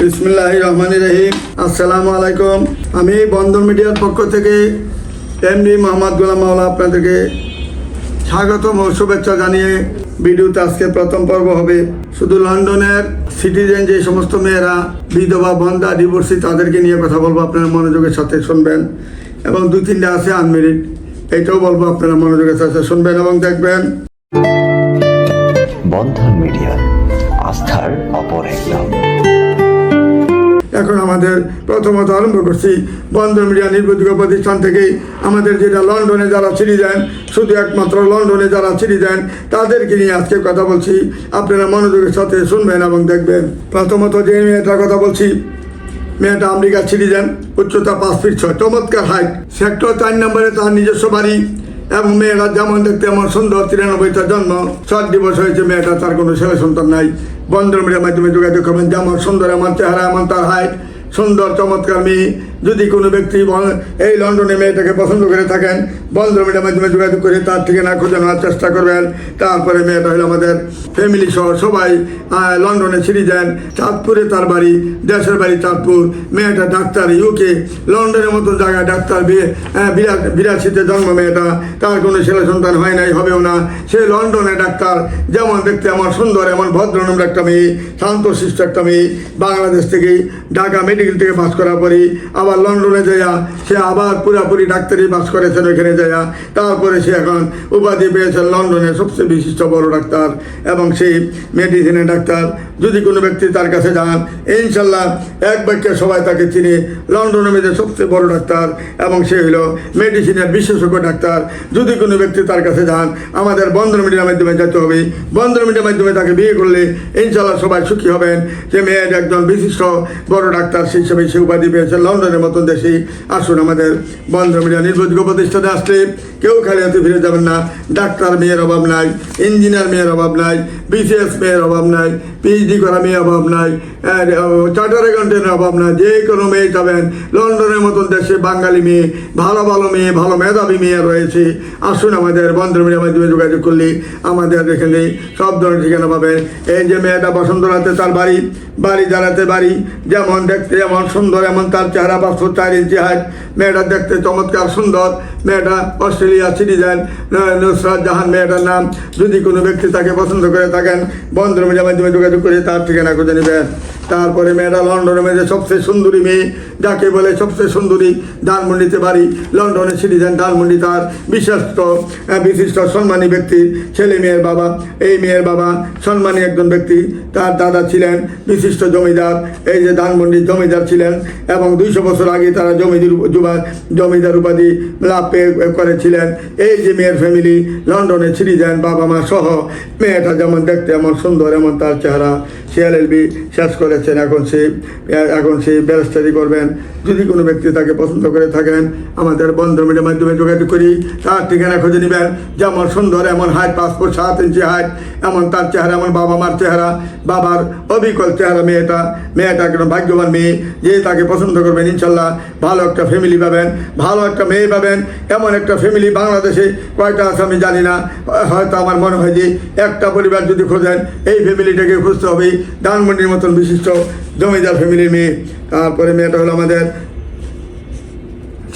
বিসমুল্লাহ রহমান রহিম। আসসালামু আলাইকুম। আমি বন্দর মিডিয়ার পক্ষ থেকে এমডি মোহাম্মদ গোলাম মাওলা আপনাদেরকে স্বাগতম ও শুভেচ্ছা জানিয়ে ভিডিওতে আজকে প্রথম পর্ব হবে। শুধু লন্ডনের সিটিজেন যে সমস্ত মেয়েরা, বিধবা বন্ধা ডিভোর্সি তাদেরকে নিয়ে কথা বলব, আপনারা মনোযোগের সাথে শুনবেন। এবং দুই তিনটা আছে আনমেরিড এইটাও বলব, আপনারা মনোযোগের সাথে শুনবেন এবং দেখবেন। বন্ধন মিডিয়া, আস্থার অপর এক নাম এখন আমাদের প্রথমত আরম্ভ করছি, বন্দর মিডিয়া নির্বাচিত প্রতিষ্ঠান থেকে আমাদের যেটা লন্ডনে যারা ছিঁড়ি দেন, শুধু একমাত্র লন্ডনে যারা ছিঁড়ি দেন, তাদেরকে নিয়ে আজকে কথা বলছি। আপনারা মনোযোগের সাথে শুনবেন এবং দেখবেন। প্রথমত যে মেয়েটার কথা বলছি, মেয়েটা আমেরিকা ছিঁড়ি দেন, উচ্চতা পাঁচ ফিট ছয়, চমৎকার হাইট সেক্টর চার নম্বরে তার নিজস্ব বাড়ি এবং মেয়েরা যেমন দেখতে এমন সুন্দর, তিরানব্বইটা জন্ম সাত দিবস হয়েছে মেয়েটা তার কোনো ছেলে সন্তান নাই। বন্ধন মিডিয়ার মাধ্যমে যোগাযোগ করবেন। যেমন সুন্দর এমন চেহারা এমন তার হাইট, সুন্দর, চমৎকার মেয়ে। যদি কোনো ব্যক্তি এই লন্ডনে মেয়েটাকে পছন্দ করে থাকেন বন্ধন মিডিয়ার মাধ্যমে যোগাযোগ করে তার ঠিকানা খুঁজে নেওয়ার চেষ্টা করবেন, তারপরে মেয়েটা হলো আমাদের ফ্যামিলি সহ সবাই লন্ডনে ছিঁড়ি দেন চাঁদপুরে তার বাড়ি, দেশের বাড়ি চাঁদপুর। মেয়েটা ডাক্তার ইউকে লন্ডনের মতো জায়গায় ডাক্তার বিরাশিতে জন্ম মেয়েটা। তার কোনো ছেলে সন্তান হয় নাই, হবেও না। সে লন্ডনে ডাক্তার। যেমন দেখতে আমার সুন্দর, এমন ভদ্রনম্র একটা মেয়ে, শান্তশিষ্ট একটা মেয়ে। বাংলাদেশ থেকে ঢাকা মেডিকেল থেকে পাস করার পরে আবার লন্ডনে যাইয়া সে আবার পুরাপুরি ডাক্তারি পাস করেছেন ওইখানে যাইয়া। তারপরে সে এখন উপাধি পেয়েছেন লন্ডনের সবচেয়ে বিশিষ্ট বড় ডাক্তার এবং সেই মেডিসিনের ডাক্তার। যদি কোনো ব্যক্তি তার কাছে যান, ইনশাল্লাহ এক বাক্যে সবাই তাকে চিনে। লন্ডনের মধ্যে সবচেয়ে বড় ডাক্তার এবং সে হলো মেডিসিনের বিশেষজ্ঞ ডাক্তার। যদি কোনো ব্যক্তি তার কাছে যান, আমাদের বন্ধন মিডিয়ার মাধ্যমে যেতে হবে। বন্ধন মিডিয়ার মাধ্যমে তাকে বিয়ে করলে ইনশাল্লাহ সবাই সুখী হবেন। যে মেয়ের একজন বিশিষ্ট বড় ডাক্তার, সেই হিসেবে সে উপাধি পেয়েছে লন্ডনের মতন দেশেই আসুন আমাদের বন্ধ মিডিয়া নির্ভরযোগ্য প্রতিষ্ঠানে আসলে কেউ খালি হাতে ফিরে যাবেন না, ডাক্তার মেয়ের অভাব নাই, ইঞ্জিনিয়ার মেয়ের অভাব নাই, বিসিএস মেয়ের অভাব নাই পিএইচডি করা মেয়ের অভাব নাই চার্টার অ্যাকাউন্টেন্টের অভাব নাই, যে কোনো মেয়ে যাবেন, লন্ডনের মতন দেশে বাঙালি মেয়ে, ভালো ভালো মেয়ে, ভালো মেধাবী মেয়ে রয়েছে। আসুন আমাদের বন্ধন মিডিয়ার মাধ্যমে যোগাযোগ করলে আমাদের এখানে সব ধরনের ঠিকানা পাবেন। এই যে মেয়েটা বসন্তরাতে তার বাড়ি বাড়ি দাঁড়াতে বাড়ি, যেমন দেখতে এমন সুন্দর, এমন তার চেহারা পাঁচশো চার ইঞ্চি হাইট। মেয়েটা দেখতে চমৎকার সুন্দর। মেয়েটা অস্ট্রেলিয়া সিটিজেন নুসরাত জাহান মেয়েটার নাম। যদি কোনো ব্যক্তি তাকে পছন্দ করে থাকেন বন্ধন মিডিয়ার মাধ্যমে যোগাযোগ করে তার ঠিকানা খুঁজে নেবেন। তারপরে মেয়েটা লন্ডনের মেয়েদের সবচেয়ে সুন্দরী মেয়ে, যাকে বলে সবচেয়ে সুন্দরী ধানমন্ডিতে বাড়ি। লন্ডনে সিটিজেন ধানমন্ডি তার বিশিষ্ট বিশিষ্ট সম্মানী ব্যক্তি ছেলে মেয়ের বাবা। এই মেয়ের বাবা সম্মানী একজন ব্যক্তি। তার দাদা ছিলেন বিশিষ্ট জমিদার, এই যে ধানমন্ডির জমিদার ছিলেন এবং দুইশো বছর আগে তারা জমিদার জমিদার উপাধি লাভ পেয়ে করেছিলেন। এই যে মেয়ের ফ্যামিলি লন্ডনে সিটিজেন বাবা মা সহ, মেয়েটা যেমন দেখতে এমন সুন্দর, এমন তার চেহারা, সে এলএলবি শেষ করেছেন, এখন সে এখন সে ব্যারিস্টারি করবেন। যদি কোনো ব্যক্তি তাকে পছন্দ করে থাকেন, আমাদের বন্ধন মিডিয়ার মাধ্যমে যোগাযোগ করি, তার ঠিকানা খুঁজে নেবেন। যেমন সুন্দর, এমন হাইট পাসপোর্ট সাত ইঞ্চি হাইট এমন তার চেহারা, এমন বাবা মার চেহারা, বাবার অবিকল চেহারা মেয়েটা মেয়েটা একজন ভাগ্যবান মেয়ে, যে তাকে পছন্দ করবেন, ইনশাল্লাহ ভালো একটা ফ্যামিলি পাবেন, ভালো একটা মেয়ে পাবেন। এমন একটা ফ্যামিলি বাংলাদেশে কয়টা আছে আমি জানি না। হয়তো আমার মনে হয় যে একটা পরিবার যদি খোঁজেন, এই ফ্যামিলিটাকে খুঁজতে হবে। ধানমন্ডির মতন বিশিষ্ট জমিদার ফ্যামিলির মেয়ে। তারপরে মেয়েটা হলো আমাদের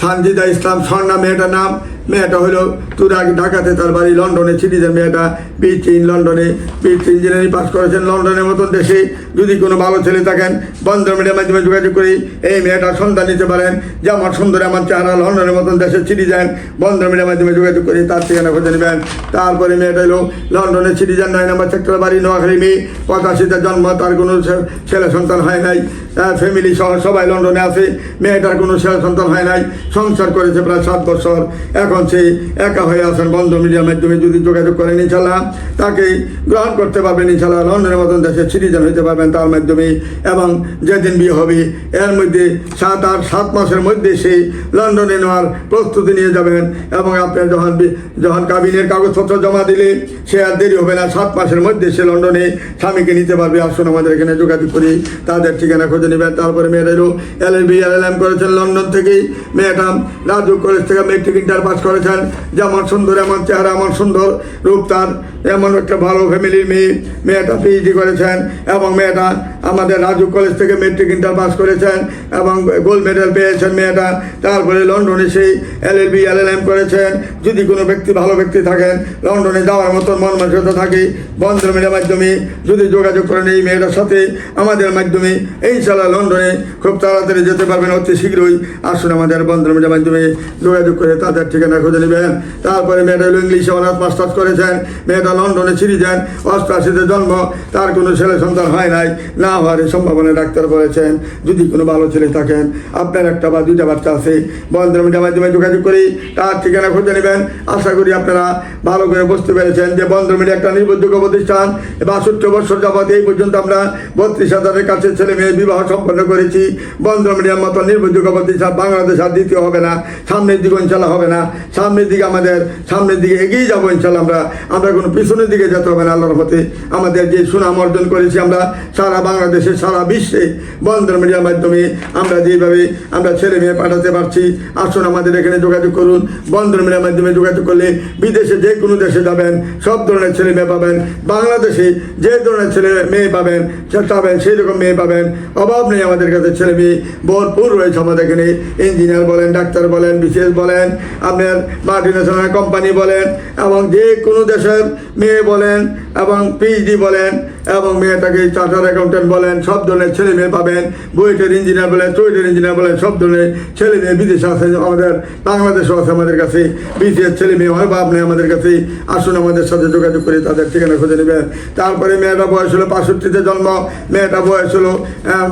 সানজিদা ইসলাম স্বর্ণা মেয়েটার নাম। মেয়েটা হলো তুরাগ ঢাকাতে তার বাড়ি লন্ডনে সিটিজেন মেয়েটা বিচ ইন লন্ডনে বিচ ইঞ্জিনিয়ারিং পাস করেছেন লন্ডনের মতন দেশে। যদি কোনো ভালো ছেলে থাকেন বন্ধন মিডিয়ার মাধ্যমে যোগাযোগ করি এই মেয়েটার সন্তান নিতে পারেন। যে আমার সুন্দর আমার চেহারা লন্ডনের মতন দেশে সিটিজেন বন্ধন মিডিয়ার মাধ্যমে যোগাযোগ করি তার ঠিকানা খুঁজে নেবেন। তারপরে মেয়েটা হলো লন্ডনের সিটিজেন নয় নম্বর সেক্টর বাড়ি, নোয়াখালী মেয়ে। পঁচাশিতে জন্ম, তার কোনো ছেলে সন্তান হয় নাই। তার ফ্যামিলি সহ সবাই লন্ডনে আছে। মেয়েটার কোনো ছেলে সন্তান হয় নাই। সংসার করেছে প্রায় সাত বছর। এখন সে একা হয়ে আছেন বন্ধ মিডিয়ার মাধ্যমে যদি যোগাযোগ করেন, ইনশাল্লাহ তাকে গ্রহণ করতে পারবেন, ইনশাল্লাহ লন্ডনের মতন দেশে সিটিজেন হতে পারবেন তার মাধ্যমে। এবং যেদিন বিয়ে হবে, এর মধ্যে সাত আট সাত মাসের মধ্যে সেই লন্ডনে নেওয়ার প্রস্তুতি নিয়ে যাবেন। এবং আপনার যখন যখন কাবিনের কাগজপত্র জমা দিলে, সে আর দেরি হবে না, সাত মাসের মধ্যে সে লন্ডনে স্বামীকে নিতে পারবে। আসুন আমাদের এখানে যোগাযোগ করি, তাদের ঠিকানা খুঁজে নেবেন। তারপরে মেয়েদেরও L L B, L L M করেছেন লন্ডন থেকেই। মেয়েটা রাজু কলেজ থেকে মেট্রিক ইন্টার পাস করেছেন। যে আমার সুন্দর আমার চেহারা আমার সুন্দর রূপ তার। এমন একটা ভালো ফ্যামিলির মেয়ে, মেয়েটা পিএইচডি করেছেন এবং মেয়েটা আমাদের রাজু কলেজ থেকে মেট্রিক ইন্টার পাস করেছেন এবং গোল্ড মেডেল পেয়েছেন মেয়েটা। তারপরে লন্ডনে সেই এল L B L L M করেছেন। যদি কোনো ব্যক্তি, ভালো ব্যক্তি থাকেন, লন্ডনে যাওয়ার মতন মন মানসিকতা থাকে বন্ধন মিডিয়ার মাধ্যমে যদি যোগাযোগ করেন এই মেয়েটার সাথে, আমাদের মাধ্যমে ইনশাল্লাহ লন্ডনে খুব তাড়াতাড়ি যেতে পারবেন, অতি শীঘ্রই আসুন আমাদের বন্ধন মিডিয়ার মাধ্যমে যোগাযোগ করে তাদের ঠিকানা খুঁজে নেবেন। তারপরে মেয়েটা ইংলিশে অনার্স মাস্টার্স করেছেন। মেয়েটা লন্ডনে ছিঁড়ি যান অষ্টআশিতে জন্ম, তার কোনো ছেলে সন্তান হয় নাই, না হওয়ার সম্ভাবনা ডাক্তার বলেছেন। যদি কোনো ভালো ছেলে থাকেন, আপনার একটা বা দুইটা বাচ্চা আছে বন্ধন মিডিয়ার মাধ্যমে যোগাযোগ করি, তার ঠিকানা খুঁজে নেবেন। আশা করি আপনারা ভালো করে বুঝতে পেরেছেন যে বন্ধন মিডিয়া একটা নির্ভরযোগ্য প্রতিষ্ঠান, বাষট্টি বছর যাবৎ এই পর্যন্ত আমরা বত্রিশ হাজারের কাছে ছেলে মেয়ে বিবাহ সম্পন্ন করেছি। বন্ধন মিডিয়ার মতো নির্ভরযোগ্য প্রতিষ্ঠান বাংলাদেশ আর দ্বিতীয় হবে না, সামনের দিকে ইনশাল্লাহ হবে না। সামনের দিকে আমাদের, সামনের দিকে এগিয়ে যাব ইনশাল্লাহ আমরা। আমরা কোনো পিছনের দিকে যেতে হবে না, আল্লাহর মতে আমাদের যে সুনাম অর্জন করেছি আমরা সারা বাংলাদেশে, সারা বিশ্বে বন্ধন মিডিয়ার মাধ্যমে আমরা যেভাবে আমরা ছেলে মেয়ে পাঠাতে পারছি, আসুন আমাদের এখানে যোগাযোগ করুন। বন্ধন মিডিয়ার মাধ্যমে যোগাযোগ করলে বিদেশে যে কোনো দেশে যাবেন, সব ধরনের ছেলে মেয়ে পাবেন, বাংলাদেশে যে ধরনের ছেলে মেয়ে পাবেন পাবেন সেই রকম মেয়ে পাবেন। অভাব নেই আমাদের কাছে ছেলে মেয়ে, ভরপুর রয়েছে আমাদের এখানে। ইঞ্জিনিয়ার বলেন, ডাক্তার বলেন বিশেষ বলেন, আপনার মাল্টিনেশনাল কোম্পানি বলেন, এবং যে কোনো দেশের মেয়ে বলেন এবং পিএইচডি বলেন এবং মেয়েটাকে চার্টার অ্যাকাউন্টেন্ট বলেন, সব ধরনের ছেলে মেয়ে পাবেন। বুয়েটের ইঞ্জিনিয়ার বলেন চুয়েটের ইঞ্জিনিয়ার বলেন, সব ধরনের ছেলে মেয়ে বিদেশে আছে, আমাদের বাংলাদেশও আছে আমাদের কাছে। বিদেশের ছেলে মেয়ে হয়, বাপ নেই আমাদের কাছে। আসুন আমাদের সাথে যোগাযোগ করে তাদের ঠিকানা খুঁজে নেবেন। তারপরে মেয়েটা বয়স হলো বাষট্টিতে জন্ম। মেয়েটা বয়স হলো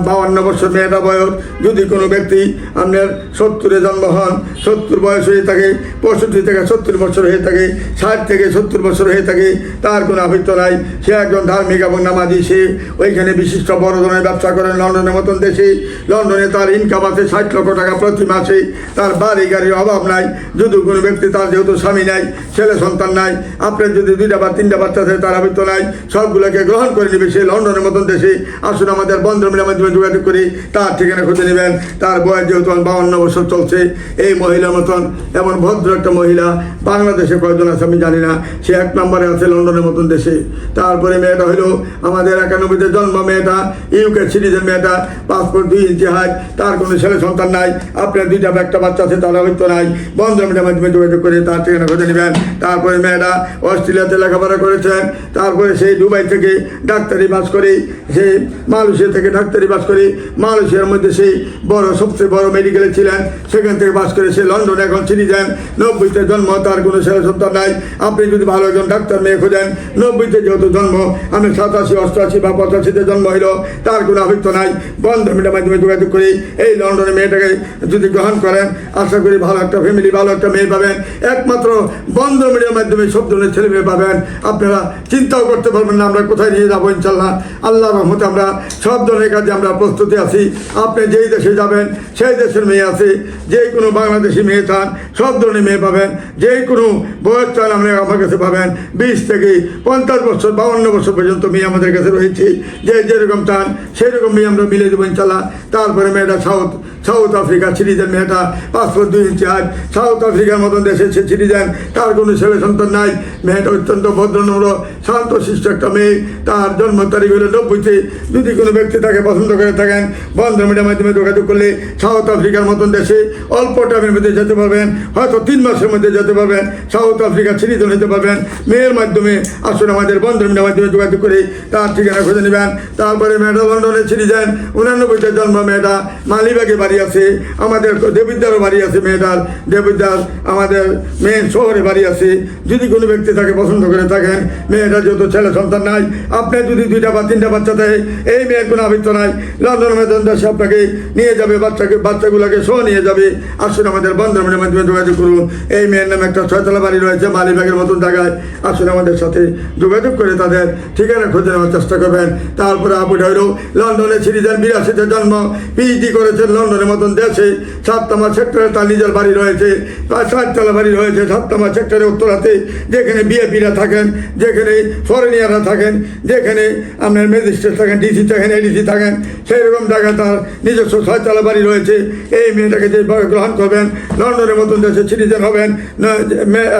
বাউান্ন বছর মেয়েটা বয়স। যদি কোনো ব্যক্তি আপনার সত্তরে জন্ম হন, সত্তর বয়স হয়ে থাকে, পঁয়ষট্টি থেকে সত্তর বছর হয়ে থাকে, ষাট থেকে সত্তর বছর হয়ে থাকে, তার কোনো আবৃত্ত নাই। সে একজন ধার্মিক এবং নামাজি দিয়েছে ওইখানে বিশিষ্ট বড় ধরনের ব্যবসা করেন লন্ডনের মতন দেশে। লন্ডনে তার ইনকাম আছে, ষাট লক্ষ টাকা প্রতি মাসে। তার বাড়ি গাড়ির অভাব নাই, যদি কোনো ব্যক্তি তার যেহেতু স্বামী নাই, ছেলে সন্তান নাই আপনার যদি দুইটা বা তিনটা বাচ্চা থাকে তার আবৃত্ত নাই, সবগুলোকে গ্রহণ করে নেবে সে লন্ডনের মতন দেশে। আসুন আমাদের বন্ধ মিলের মাধ্যমে যোগাযোগ করি তার ঠিকানা খুঁজে নেবেন। তার বয়স যেহেতু বাউন্ন বছর চলছে, এই মহিলার মতন এমন ভদ্র একটা মহিলা, বাংলাদেশে কয়জন আছে আমি জানি না, সে এক নম্বরে আছে লন্ডনের মতন দেশে। তারপরে মেয়েটা হলো আমাদের একানব্বইতে জন্ম মেয়েটা ইউকে সিরিজের মেয়েটা, পাসপোর্ট দুই ইঞ্চি হাইট তার কোনো ছেলে সন্তান নাই, আপনার দুইটা একটা বাচ্চা আছে, তারা হয়তো নাই। বন্ধ মিডিয়ার মাধ্যমে যোগাযোগ করে তার ঠিকানা খুঁজে নেবেন। তারপরে মেয়েটা অস্ট্রেলিয়াতে লেখাপড়া করেছেন তারপরে সেই দুবাই থেকে ডাক্তারি বাস করে সে মালয়েশিয়া থেকে ডাক্তারি বাস করে। মালয়েশিয়ার মধ্যে সেই বড়, সবচেয়ে বড় মেডিকেলে ছিলেন। সেখান থেকে বাস করে সে লন্ডনে এখন যান নব্বইতে জন্ম, তার কোনো ছেলে সন্তান নাই। আপনি যদি ভালো একজন ডাক্তার মেয়ে খোঁজেন, নব্বইতে যেহেতু জন্ম, আমি সাতাশি অষ্টআশি বা পঁচাশিতে জন্ম হইল, তার কোনো আবৃত্ত নাই। বন্ধ মিডিয়ার মাধ্যমে যোগাযোগ করি। এই লন্ডনে মেয়েটাকে যদি গ্রহণ করেন, আশা করি ভালো একটা ফ্যামিলি ভালো একটা মেয়ে পাবেন। একমাত্র বন্ধ মিডিয়ার মাধ্যমে সব ধরনের ছেলে মেয়ে পাবেন। আপনারা চিন্তাও করতে পারবেন না, আমরা কোথায় নিয়ে যাব ইনশাল্লাহ। আল্লাহ রহমতে আমরা সব ধরনের কাজে আমরা প্রস্তুতি আছি। আপনি যেই দেশে যাবেন, সেই দেশের মেয়ে আছে। যে কোনো বাংলাদেশি মেয়ে চান, সব ধরনের মেয়ে পাবেন। যে কোনো বয়স চান, আপনি আমার কাছে পাবেন। বিশ থেকে পঞ্চাশ বছর বাউন্ন বছর পর্যন্ত মেয়ে আমাদের কাছে রয়েছে। যে যেরকম চান সেই মেয়ে আমরা মিলে দেবো ইনশাল্লাহ। তারপরে মেয়েটা সাউথ সাউথ আফ্রিকা সিটিজেন মেয়েটা, পাসপোর্ট দুই ইঞ্চি হাত সাউথ আফ্রিকার মতন দেশে সে সিটিজেন, তার কোনো ছেলে সন্তান নাই। মেয়েটা অত্যন্ত ভদ্রনম্র শান্ত, শিষ্ট একটা মেয়ে। তার জন্ম তারিখ হলো নব্বইতে। যদি কোনো ব্যক্তি তাকে পছন্দ করে থাকেন বন্ধ মিডিয়ার মাধ্যমে যোগাযোগ করলে সাউথ আফ্রিকার মতন দেশে অল্প টাইমের মধ্যে যেতে পারবেন, হয়তো তিন মাসের মধ্যে যেতে পারবেন, সাউথ আফ্রিকা সিটিজেন হতে পারবেন। মেয়ের মাধ্যমে আসলে আমাদের বন্ধ মিডিয়ার মাধ্যমে যোগাযোগ করে তার ঠিকানা খুঁজে নেবেন। তারপরে মেয়েটা লন্ডনে সিটিজেন উনানব্বইতে জন্ম মেয়েটা। মালিবাগে বাড়ি আছে। আমাদের দেবিদ্যারও বাড়ি আছে মেয়েটার। দেবিদ্যার আমাদের মেন শহরে বাড়ি আছে। যদি কোনো ব্যক্তি তাকে পছন্দ করে থাকেন, মেয়েটা যেহেতু ছেলে সন্তান নাই আপনার যদি দুইটা বা তিনটা বাচ্চা দেয়, এই মেয়ের কোনো আবৃত্ত নাই। লন্ডন মেদন দেশে আপনাকে নিয়ে যাবে, বাচ্চাকে, বাচ্চাগুলোকে সহ নিয়ে যাবে। আসুন আমাদের বন্ধনের মাধ্যমে যোগাযোগ করুন। এই মেয়ের নামে একটা ছয়তলা বাড়ি রয়েছে মালিবাগের মতন জায়গায়। আসুন আমাদের সাথে যোগাযোগ করে তাদের ঠিকানা খুঁজে নেওয়ার চেষ্টা করবেন। তারপরে আপুটা হইল লন্ডনে ছিঁড়িলেন বিরাশিতে জন্ম পিএইচডি করেছেন লন্ডনের মতন দেশে। সাততমা সেক্টরে তার নিজের বাড়ি রয়েছে। তার সাততলা বাড়ি রয়েছে সাততমা সেক্টরে উত্তরাতে, যেখানে বিএপিরা থাকেন, যেখানে ফরেনিয়াররা থাকেন, যেখানে আপনার ম্যাজিস্ট্রেট থাকেন, ডিসি থাকেন, এডিসি থাকেন। সেই রকম জায়গায় তার নিজস্ব ছয়তলা বাড়ি রয়েছে। এই মেয়েটাকে যে গ্রহণ করবেন, লন্ডনের মতন দেশে সিটিজেন হবেন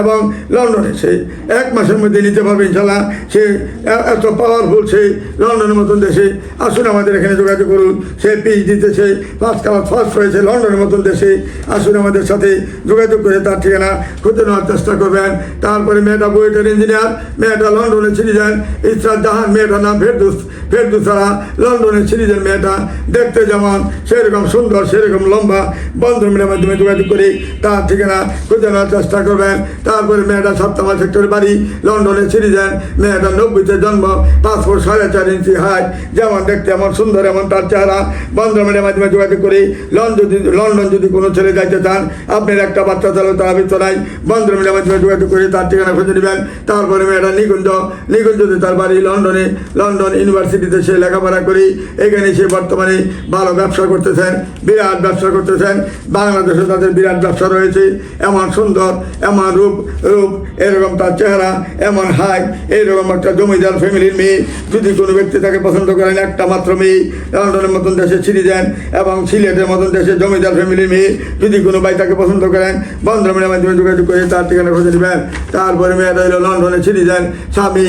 এবং লন্ডনে সে এক মাসের মধ্যে নিতে পারবে ইনশাল্লাহ সে এত পাওয়ারফুল সে লন্ডনের মতন দেশে, আসুন আমাদের এখানে যোগাযোগ করুন। সে পিএইচডিতে দিতেছে ফার্স্ট ক্লাস ফার্স্ট হয়েছে লন্ডনের মতন দেশে। আসুন আমাদের সাথে যোগাযোগ করে তার ঠিকানা খুঁজে নেওয়ার চেষ্টা করবেন। তারপরে মেয়েটা বুয়েটের ইঞ্জিনিয়ার মেয়েটা লন্ডনে সিটিজেন ইসরাত জাহান, মেয়েটার নাম ফেরদুস। ফেরদুসারা লন্ডনের সিটিজেন মেয়েটা দেখতে যেমন সেরকম সুন্দর, সেরকম লম্বা। বন্ধুমিলের মাধ্যমে যোগাযোগ করে তার ঠিকানা খুঁজে নেওয়ার চেষ্টা করবেন। তারপরে মেয়েটা সপ্তমা সেক্টর বাড়ি লন্ডনে সিটিজেন মেয়েটা নব্বইতে জন্ম। পাসপোর্ট সাড়ে চার ইঞ্চি হাইট যেমন দেখতে এমন সুন্দর এমন তার চেহারা। বন্ধুমিলের মাধ্যমে যোগাযোগ করি। লন্ডন যদি লন্ডন যদি কোনো ছেলে যাইতে চান, আপনার একটা বাচ্চা চালো তার নাই। বন্ধুমিলের মাধ্যমে যোগাযোগ করে, তার ঠিকানা খুঁজে নেবেন। তারপরে মেয়েটা নিকুঞ্জ। নিকুঞ্জতে তার বাড়ি লন্ডনে লন্ডন ইউনিভার্সিটিতে সে লেখাপড়া করি। এখানে সে বর্তমানে ভালো ব্যবসা করতেছেন, বিরাট ব্যবসা করতেছেন। বাংলাদেশে তাদের বিরাট ব্যবসা রয়েছে। এমন সুন্দর, এমন রূপ রূপ, এরকম তার চেহারা, এমন হাইট এইরকম একটা জমিদার ফ্যামিলির মেয়ে। যদি কোনো ব্যক্তি তাকে পছন্দ করেন, একটা মাত্র মেয়ে লন্ডনের মতন দেশে ছিঁড়ি দেন এবং সিলেটের মতন দেশে জমিদার ফ্যামিলির মেয়ে যদি কোনো ভাই তাকে পছন্দ করেন বন্ধুমের মাধ্যমে যোগাযোগ করে তার ঠিকানা খুঁজে নেবেন। তারপরে মেয়েটা হলো লন্ডনে ছিঁড়ি দেন। স্বামী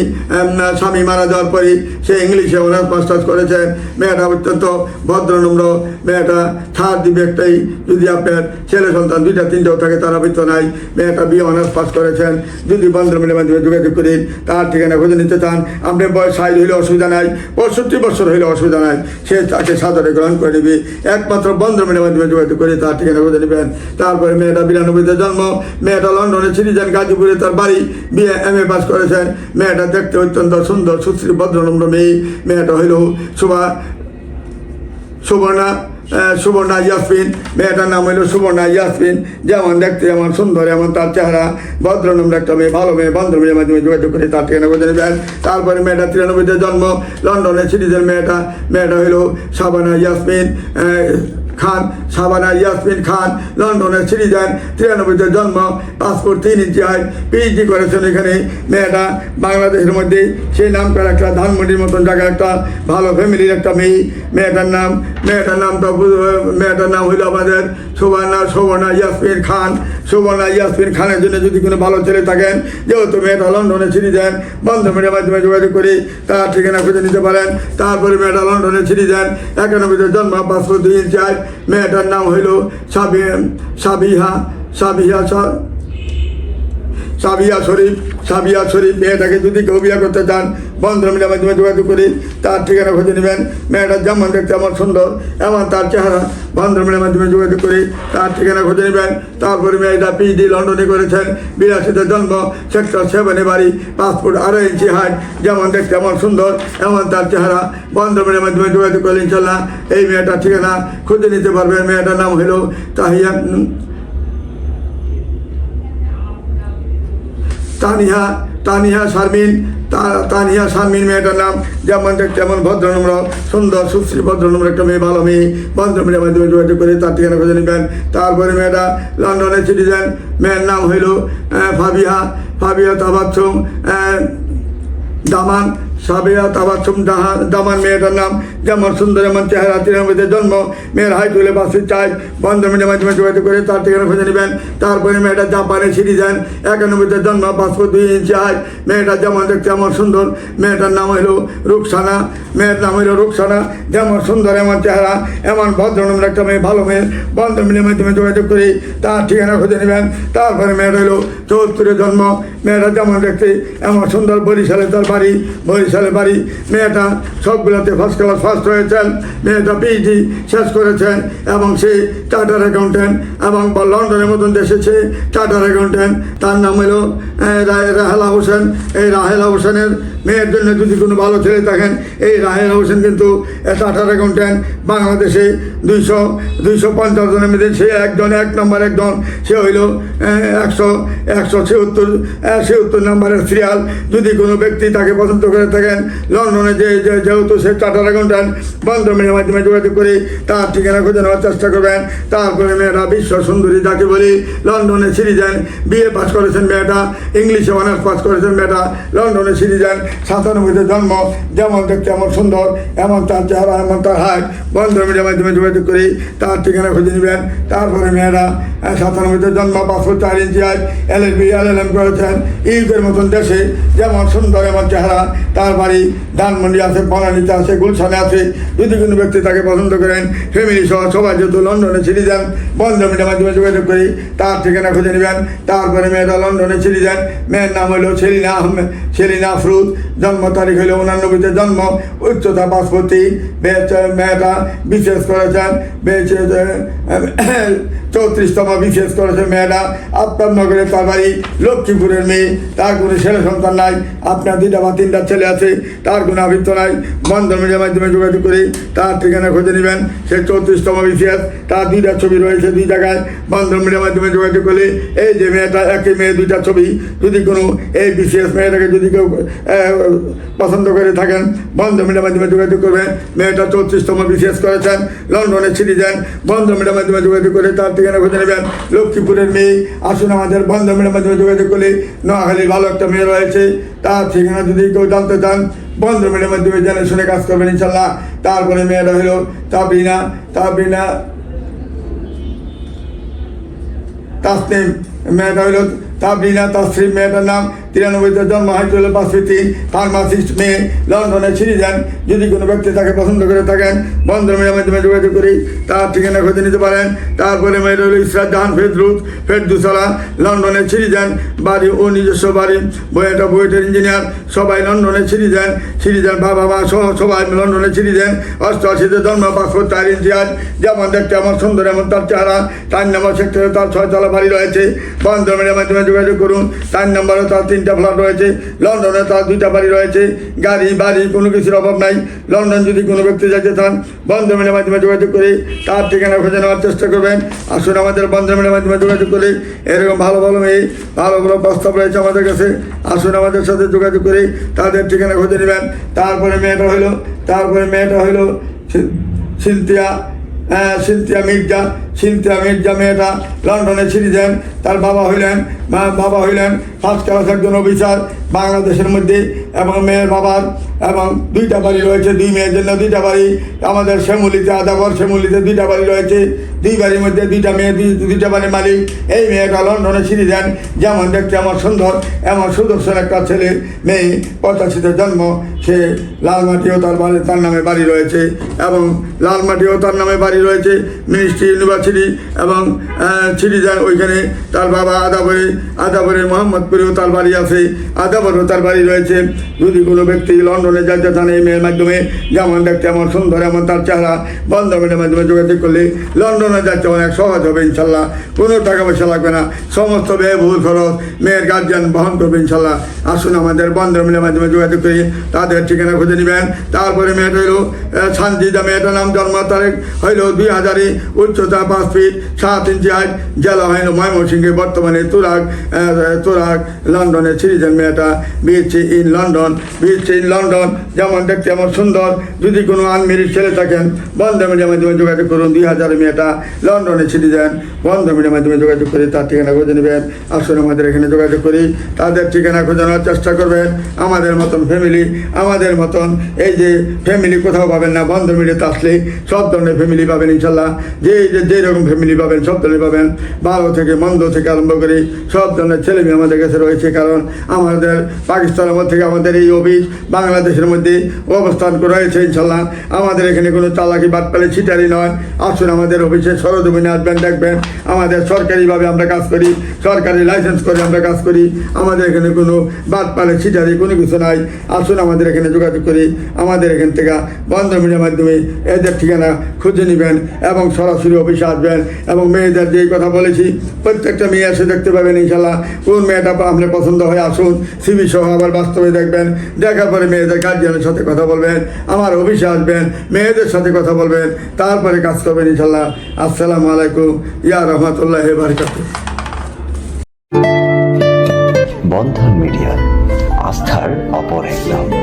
স্বামী মারা যাওয়ার পরে সে ইংলিশে অনার্স মাস্টার্স করেছেন। মেয়েটা অত্যন্ত ভদ্রনম্র মেয়েটা ছাড় দিবে একটাই। যদি আপনার ছেলে সন্তান দুইটা, তিনটাও থাকে, তারা ভিতর নাই। মেয়েটা বিয়ে অনার্স পাস করেছেন। যদি বন্ধুমের মাধ্যমে যোগাযোগ করেন, তার ঠিকানা খুঁজে নিতে চান। আপনি বয়স ষাট হইলে অসুবিধা নাই, পঁয়ষট্টি বছর হইলে অসুবিধা নাই। সে তাকে সাদরে গ্রহণ করে নেবে। একমাত্র বন্ধ মাধ্যমে যোগাযোগ করে তার ঠিকানা খুঁজে নেবেন। তারপরে মেয়েটা বিরানব্বইতে জন্ম, মেয়েটা লন্ডনে সিটিজেন, গাজীপুরে তার বাড়ি, বিয়ে এম এ পাস করেছেন। মেয়েটা দেখতে অত্যন্ত সুন্দর, সুশ্রী ভদ্রনম্র মেয়ে। মেয়েটা হইল শোভা সুবর্ণা সুবর্ণা ইয়াসমিন, মেয়েটার নাম হলো সুবর্ণা ইয়াসমিন। যেমন দেখতে যেমন সুন্দর, এমন তার চেহারা। ভদ্রনম্র একটা মেয়ে, ভালো মেয়ে বন্ধ মেয়ের মাধ্যমে যোগাযোগ করে তার ঠিকানা খুঁজে নেবেন। তারপরে মেয়েটা তিরানব্বইতে জন্ম, লন্ডনের সিটিজেন মেয়েটা। মেয়েটা হলো সাবানা ইয়াসমিন খান, সাবানা ইয়াসমিন খান, লন্ডনের সিটিজেন, তিরানব্বইতে জন্ম, পাসপোর্ট তিন ইঞ্চি হয় পিএইচডি করেছেন এখানে মেয়েটা। বাংলাদেশের মধ্যে সেই নামটার একটা ধানমন্ডির মতন জায়গা একটা ভালো ফ্যামিলির একটা মেয়ে, মেয়েটার নাম, মেয়েটার নামটা মেয়েটার নাম হইল আমাদের সুবর্ণা শোভনা ইয়াসমিন খান শোভনা ইয়াসমিন খানের জন্য যদি কোনো ভালো ছেলে থাকেন, যেহেতু মেয়েটা লন্ডনে ছিঁড়ে বন্ধ বান্ধবীর মাধ্যমে যোগাযোগ করি, তার ঠিকানা খুঁজে নিতে পারেন, তারপরে মেয়েটা লন্ডনে ছিঁড়ে সিটিজেন একানব্বইতে জন্ম পাঁচশো দুই ইঞ্চি মেয়েটার নাম হইল সাবি সাবিহা সাবিহা সাবিয়া শরীফ সাবিয়া শরীফ, মেয়েটাকে যদি কেউ বিয়ে করতে চান বন্ধমিলের মাধ্যমে যোগাযোগ করি, তার ঠিকানা খুঁজে নেবেন। মেয়েটা যেমন দেখতে এমন সুন্দর, এমন তার চেহারা বন্ধমিলের মাধ্যমে যোগাযোগ করি, তার ঠিকানা খুঁজে নেবেন। তারপরে মেয়েটা পিডি লন্ডনে করেছেন বিরাশিতে জন্ম সেক্টর সেভেনে বাড়ি পাসপোর্ট আড়াই ইঞ্চি হাইট যেমন দেখতে এমন সুন্দর, এমন তার চেহারা বন্ধমিলের মাধ্যমে যোগাযোগ করলে ইনশাল্লাহ। এই মেয়েটার ঠিকানা খুঁজে নিতে পারবেন মেয়েটার নাম হলো তাহিয়া তানিহা তানিহা শারমিন, তা- তানিহা শারমিন মেয়েটার নাম, যেমন তেমন ভদ্রনম্র, সুন্দর, সুশ্রী, ভদ্রনম্র একটা মেয়ে, ভালো মেয়ে বন্ধমিলের মাধ্যমে যোগাযোগ করে তার ঠিকানা খুঁজে নেবেন। তারপরে মেয়েটা লন্ডনের সিটিজেন, মেয়ের নাম হইল ফাবিহা ফাবিহা তাবাচ্ছ দামান সাবিয়া তাবাচ্ছুম দাহা দামান মেয়েটার নাম। যেমন সুন্দর এমন চেহারা তিরানব্বইতে জন্ম। মেয়ের হাইট হলে পাঁচশো চাই বন্ধ মিনিটের মাধ্যমে যোগাযোগ করে তার ঠিকানা খুঁজে নেবেন। তারপরে মেয়েটা জাপানে সিটিজেন একানব্বইতে জন্ম পাঁচশো দুই ইঞ্চি হাইট। মেয়েটা যেমন দেখতে এমন সুন্দর। মেয়েটার নাম হইল রুকসানা। মেয়ের নাম হইল রুকসানা। যেমন সুন্দর, এমন চেহারা, এমন ভদ্রনম্র একটা মেয়ে, ভালো মেয়ে। বন্ধ মিনিটের মাধ্যমে যোগাযোগ করে তার ঠিকানা খুঁজে নেবেন। তারপরে মেয়েটা হইল চৌত্তরে জন্ম। মেয়েটা যেমন দেখতে এমন সুন্দর বরিশালে তার বাড়ি। বরিশালে বাড়ি, মেয়েটা সবগুলোতে ফার্স্ট ক্লাস ফার্স্ট হয়েছেন, মেয়েটা পিএইচডি শেষ করেছেন, এবং সে চার্টার অ্যাকাউন্টেন্ট এবং লন্ডনের মতন দেশে সে চার্টার অ্যাকাউন্টেন্ট তার নাম হলো রাহেলা হোসেন এই রাহেলা হোসেনের মেয়ের জন্য যদি কোনো ভালো ছেলে থাকেন, এই রাহেলা হোসেন কিন্তু চার্টার অ্যাকাউন্টেন্ট বাংলাদেশে দুইশো দুইশো পঞ্চাশ জনের মধ্যে সে একজন, এক নম্বর একজন। সে হইল একশো একশো ছিয়াত্তর ছিয়াত্তর নম্বরের সিরিয়াল যদি কোনো ব্যক্তি তাকে পছন্দ করে থাকে থাকেন, লন্ডনে যে যেহেতু সে চার্টার অ্যাকাউন্ট্যান্ট বন্ধন মিডিয়ার মাধ্যমে যোগাযোগ করে তার ঠিকানা খুঁজে নেওয়ার চেষ্টা করবেন। তারপরে মেয়েরা বিশ্ব সুন্দরী, যাকে বলি লন্ডনে সিরিজেন বিএ পাস করেছেন মেয়েটা, ইংলিশে অনার্স পাস করেছেন মেয়েটা, লন্ডনে সিরিজেন সাতানব্বইতে জন্ম, যেমন দেখতে এমন সুন্দর, এমন তার চেহারা, এমন তার হাইট। বন্ধন মিডিয়ার মাধ্যমে যোগাযোগ করে তার ঠিকানা খুঁজে নেবেন। তারপরে মেয়েরা সাতানব্বইতে জন্ম, পাঁচশো চার ইঞ্চি height, L L B, L L M করেছেন। ইউকের মতন দেশে যেমন সুন্দর, এমন চেহারা, তার বাড়ি, ধানমন্ডি আছে বনানীতে আছে, গুলশানে আছে। যদি কোনো ব্যক্তি তাকে পছন্দ করেন ফ্যামিলি সহ সবাই যেহেতু লন্ডনে ছিড়ে যান বন্ধ মিডিয়ার মাধ্যমে যোগাযোগ করি তার ঠিকানা খুঁজে নেবেন। তারপরে মেয়েটা লন্ডনে ছিড়ে যান। মেয়ের নাম হলো সেলিনা আহমেদ, সেলিনা আফরুদ জন্ম তারিখ হলো উনানব্বইতে জন্ম। উচ্চতা পাঁচপতি মেয়েটা বিশেষ করেছেন। চৌত্রিশতম বিশেষ করেছে মেয়েরা আপনার নগরে তার বাড়ি লক্ষ্মীপুরের মেয়ে। তার কোনো ছেলে সন্তান নাই, আপনার দুইটা বা তিনটা ছেলে আছে, তার কোনো আবৃত্ত নাই। বন্ধন মিডিয়ার মাধ্যমে যোগাযোগ করে তার ঠিকানা খুঁজে নেবেন। সে চৌত্রিশতম বিশেষ, তার দুইটা ছবি রয়েছে দুই জায়গায়। বন্ধন মিডিয়ার মাধ্যমে যোগাযোগ করলে এই যে মেয়েটা, একই মেয়ে, দুইটা ছবি। যদি কোনো এই বিশেষ মেয়েটাকে যদি কেউ পছন্দ করে থাকেন বন্ধ মিডিয়ার মাধ্যমে যোগাযোগ করবেন। মেয়েটা চৌত্রিশতম বিশেষ করেছেন, লন্ডনে ছিটি যান। বন্ধ মিডিয়ার মাধ্যমে যোগাযোগ করে তার ঠিকানা খুঁজে নেবেন। লক্ষ্মীপুরের মেয়ে আসুন আমাদের বন্ধ মিডিয়ার মাধ্যমে যোগাযোগ করলে নোয়াখালীর ভালো একটা মেয়ে রয়েছে। তার ঠিকানা যদি কেউ জানতে চান বন্ধ মেয়ের মাধ্যমে জেনে শুনে কাজ করবেন ইনশাল্লাহ। তারপরে মেয়েটা হলো তা বিনা তাসনিম মেয়েটা হইল তাবলিনা তাসরিম মেয়েটার নাম তিরানব্বইতে জন্ম পাঁচশো তিন ফার্মাসিস্ট, মেয়ে, লন্ডনে ছিঁড়ে যান। যদি কোনো ব্যক্তি তাকে পছন্দ করে থাকেন বন্ধ মেয়ের মাধ্যমে যোগাযোগ করি তার ঠিকানা খুঁজে নিতে পারেন। তারপরে হলো ইসরাত জাহান ফেদরুত ফেরদুসালা, লন্ডনে ছিঁড়ে যান। বাড়ি ও নিজস্ব বাড়ি, বইয়েটা বুয়েটের ইঞ্জিনিয়ার, সবাই লন্ডনে ছিঁড়ে যান। বাবা, মা সহ সবাই লন্ডনে ছিঁড়ে যান। অষ্টআশিতে জন্ম পাঁচশো তার আজ যেমন দেখতে আমার সুন্দর, এমন তার চেহারা। তার নম্বর সেক্টরে তার ছয়তলা বাড়ি রয়েছে। বন্ধ মেয়ের মাধ্যমে যোগাযোগ করুন। তার নম্বরে তার তিনটা ফ্ল্যাট রয়েছে, লন্ডনে তার দুইটা বাড়ি রয়েছে, গাড়ি, বাড়ি, কোনো কিছুর অভাব নাই। লন্ডন যদি কোনো ব্যক্তি যেতে চান বন্ধমের মাধ্যমে যোগাযোগ করে তার ঠিকানা খুঁজে নেওয়ার চেষ্টা করবেন। আসুন আমাদের বন্ধমের মাধ্যমে যোগাযোগ করে, এরকম ভালো ভালো মেয়ে, ভালো ভালো প্রস্তাব রয়েছে আমাদের কাছে। আসুন আমাদের সাথে যোগাযোগ করে তাদের ঠিকানা খুঁজে নেবেন। তারপরে মেয়েটা হলো, তারপরে মেয়েটা হলো সিনথিয়া হ্যাঁ, সিনথিয়া মির্জা সিনথিয়া মির্জা মেয়েটা লন্ডনে দেন তার বাবা হইলেন বাবা হইলেন ফার্স্ট ক্লাস একজন অফিসার বাংলাদেশের মধ্যে এবং মেয়ের বাবার এবং দুইটা বাড়ি রয়েছে দুই মেয়ের জন্য দুইটা বাড়ি আমাদের শ্যামলিতে আদাবর শ্যামলিতে দুইটা বাড়ি রয়েছে। দুই বাড়ির মধ্যে দুইটা মেয়ে, দুই, দুইটা বাড়ির মালিক। এই মেয়েটা লন্ডনে ছিঁড়ে দেন যেমন দেখতে আমার সুন্দর, এমন সুদর্শন একটা ছেলে, মেয়ে, পঁচাশিতে জন্ম। সে লালমাটিও তার বাড়ি, তার নামে বাড়ি রয়েছে এবং লালমাটিও তার নামে বাড়ি রয়েছে। মিনিস্ট্রি ইউনিভার্সিটি এবং ছিড়িজান ওইখানে তার বাবা আদাবরে আদাবরে মোহাম্মদপুরেও তার বাড়ি আছে। আদাবরেও তার বাড়ি রয়েছে। যদি কোনো ব্যক্তি লন্ডনে যাতে চান এই মেয়ের মাধ্যমে, যেমন দেখতে আমার সুন্দর, এমন তার চেহারা বন্ধমের মাধ্যমে যোগাযোগ করলে লন্ডনে যাচ্ছে, অনেক সহজ হবে ইনশাল্লাহ। কোনো টাকা পয়সা লাগবে না। সমস্ত ব্যয়বহুল খরচ, মেয়ের গার্জিয়ান বহন করবে ইনশাল্লাহ। আসুন আমাদের বন্ধমের মাধ্যমে যোগাযোগ করি, তাদের ঠিকানা খুঁজে নেবেন। তারপরে মেয়েটা হইল শান্তিদা, মেয়েটার নাম জন্ম তারিখ হইল দুই হাজারই, উচ্চতা পাঁচ ফিট সাত ইঞ্চি হাইট জেলা হইল ময়মনসিংহে, বর্তমানে তুরাগ তুরাগ, লন্ডনে ছিঁড়েছেন মেয়েটা বিয়েছে ইন লন্ডন বিয়েছে ইন লন্ডন যেমন দেখতে আমার সুন্দর। যদি কোনো আনমেরিট ছেলে থাকেন বন্ধ মিডিয়ার মাধ্যমে যোগাযোগ করুন, দুই হাজারে মেয়েটা লন্ডনে ছিঁড়ে দেন বন্ধ মিডিয়ার মাধ্যমে যোগাযোগ করে তার ঠিকানা খুঁজে নেবেন। আসুন আমাদের এখানে যোগাযোগ করি। তাদের ঠিকানা খুঁজে নেওয়ার চেষ্টা করবেন। আমাদের মতন ফ্যামিলি আমাদের মতন এই যে ফ্যামিলি কোথাও পাবেন না, বন্ধ মিডিয়াতে আসলে সব ধরনের ফ্যামিলি পাবেন ইনশাল্লাহ। যে যে রকম ফ্যামিলি পাবেন, সব ধরনের পাবেন। ভালো থেকে, মন্দ থেকে আরম্ভ করে সব ধরনের ছেলে মেয়ে আমাদের কাছে রয়েছে। কারণ আমাদের পাকিস্তানের মধ্যে আমাদের এই অফিস বাংলাদেশের মধ্যে অবস্থান রয়েছে ইনশাল্লাহ। আমাদের এখানে কোনো চালাকি বাদ পেলে ছিটারি নয়। আসুন আমাদের অফিসে সরজমিনে আসবেন, দেখবেন আমাদের সরকারিভাবে আমরা কাজ করি, সরকারি লাইসেন্স করে আমরা কাজ করি। আমাদের এখানে কোনো বাদ পালে ছিটারি কোনো কিছু নাই। আসুন আমাদের এখানে যোগাযোগ করি। আমাদের এখান থেকে বন্ধ মাধ্যমে এদের ঠিকানা খুঁজে নেবেন এবং সরাসরি অফিসে আসবেন এবং মেয়েদের যেই কথা বলেছি, প্রত্যেকটা মেয়ে এসে দেখতে পাবেন ইনশাল্লাহ। কোন মেয়েটা আপনার পছন্দ হয় আসুন সিবি সহ আবার বাস্তবে দেখবেন। দেখার পরে মেয়েদের গার্জিয়ানের সাথে কথা বলবেন, আমার অফিসে আসবেন, মেয়েদের সাথে কথা বলবেন, তারপরে কাজ করবেন ইনশাল্লাহ। আসসালামু আলাইকুম। ইয়া রহমতুল্লাহ বারকাত বন্ধন মিডিয়া আস্থার অপর এক নাম